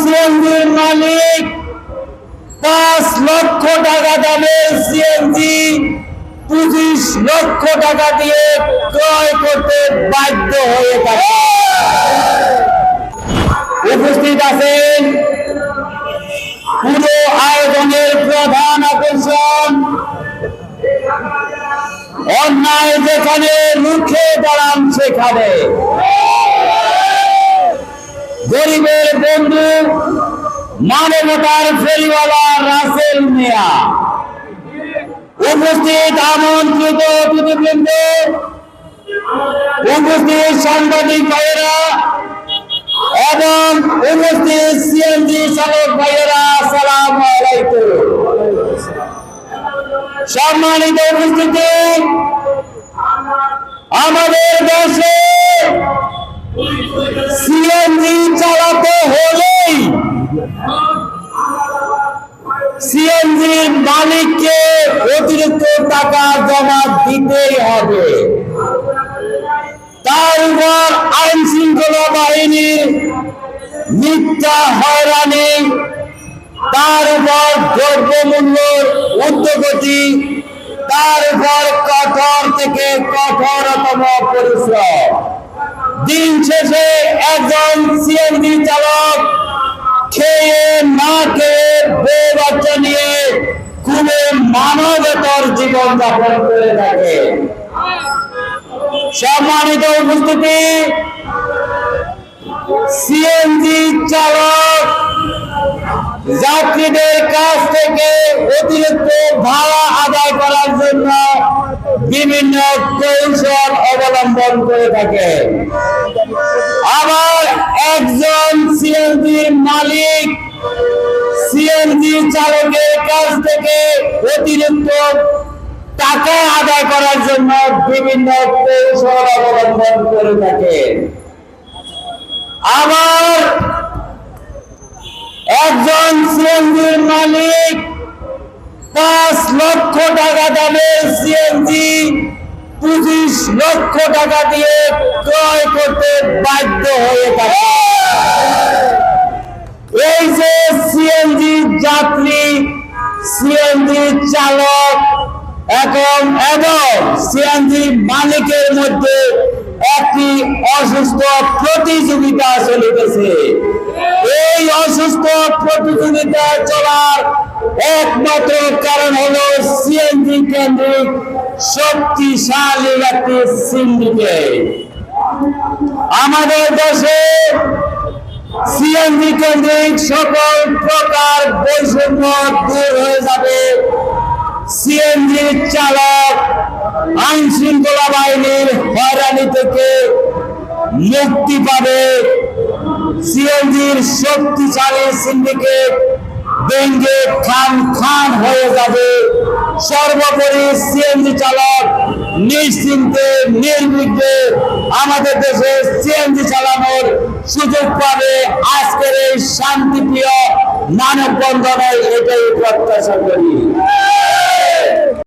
সিএনজির মালিক পাঁচ লক্ষ টাকা দামের সিএনজি পঁচিশ লক্ষ টাকা দিয়ে ক্রয় করতে বাধ্য হয়ে থাকে। উপস্থিত আছেন পুরো আয়োজনের প্রধান আকর্ষণ। অন্যায় যেখানে রুখে দাঁড়ান সেখানে। গরিবের বন্ধু, মানবতার ফেরিওয়ালা রাসেল মিয়া। উপস্থিত আমন্ত্রিত অতিথিবৃন্দ, উপস্থিত সাংবাদিক ভাইয়েরা এবং উপস্থিত সিএনজি চালক ভাইয়েরা সালাম আলাইকুম। সম্মানিত উপস্থিতি সিএনজির মালিককে অতিরিক্ত টাকা জমা দিতেই হবে। তার উপর আইন শৃঙ্খলা বাহিনীর মিথ্যা হয়রানি, তার উপর দ্রব্যমূল্যের উদ্যোগতি তার উপর কঠোর থেকে কঠোরতম পরিশ্রম। দিন শেষে একজন সিএনজি চালক খেয়ে বাচ্চা নিয়ে জীবন যাপন করে থাকে। সম্মানিত উপস্থিতি, সিএনজি চালক যাত্রীদের কাছ থেকে অতিরিক্ত ভাড়া আদায় করার জন্য বিভিন্ন কৌশল অবলম্বন করে থাকে। সিএনজি চালকের কাছ থেকে অতিরিক্ত টাকা আদায় করার জন্য বিভিন্ন কৌশল অবলম্বন করে থাকে। আবার একজন সিএনজির মালিক পাঁচ লক্ষ টাকা দামের সিএনজি পঁচিশ লক্ষ টাকা দিয়ে ক্রয় করতে বাধ্য হয়ে থাকে। এখন এবং সিএনজি মালিকের মধ্যে একটি অসুস্থ প্রতিযোগিতা চলিতেছে। এই অসুস্থ প্রতিযোগিতা চলার একমাত্র কারণ হলো সিএনজি কেন্দ্রিক শক্তিশালী একটি সিন্ডিকেট। আমাদের দেশে সিএনজি কেন্দ্রিক সকল প্রকার বৈষম্য দূর হয়ে যাবে। সিএনজি চালক আইন শৃঙ্খলা বাহিনীর হয়রানি থেকে মুক্তি পাবে সিএনজির শক্তিশালী সিন্ডিকেট ভেঙ্গে খান খান হয়ে যাবে। সর্বোপরি সিএনজি চালক নিশ্চিন্তে, নির্বিঘ্নে আমাদের দেশে সিএনজি চালানোর সুযোগ পাবে। আজকের এই শান্তিপ্রিয় মানববন্ধনে এটাই প্রত্যাশা করি।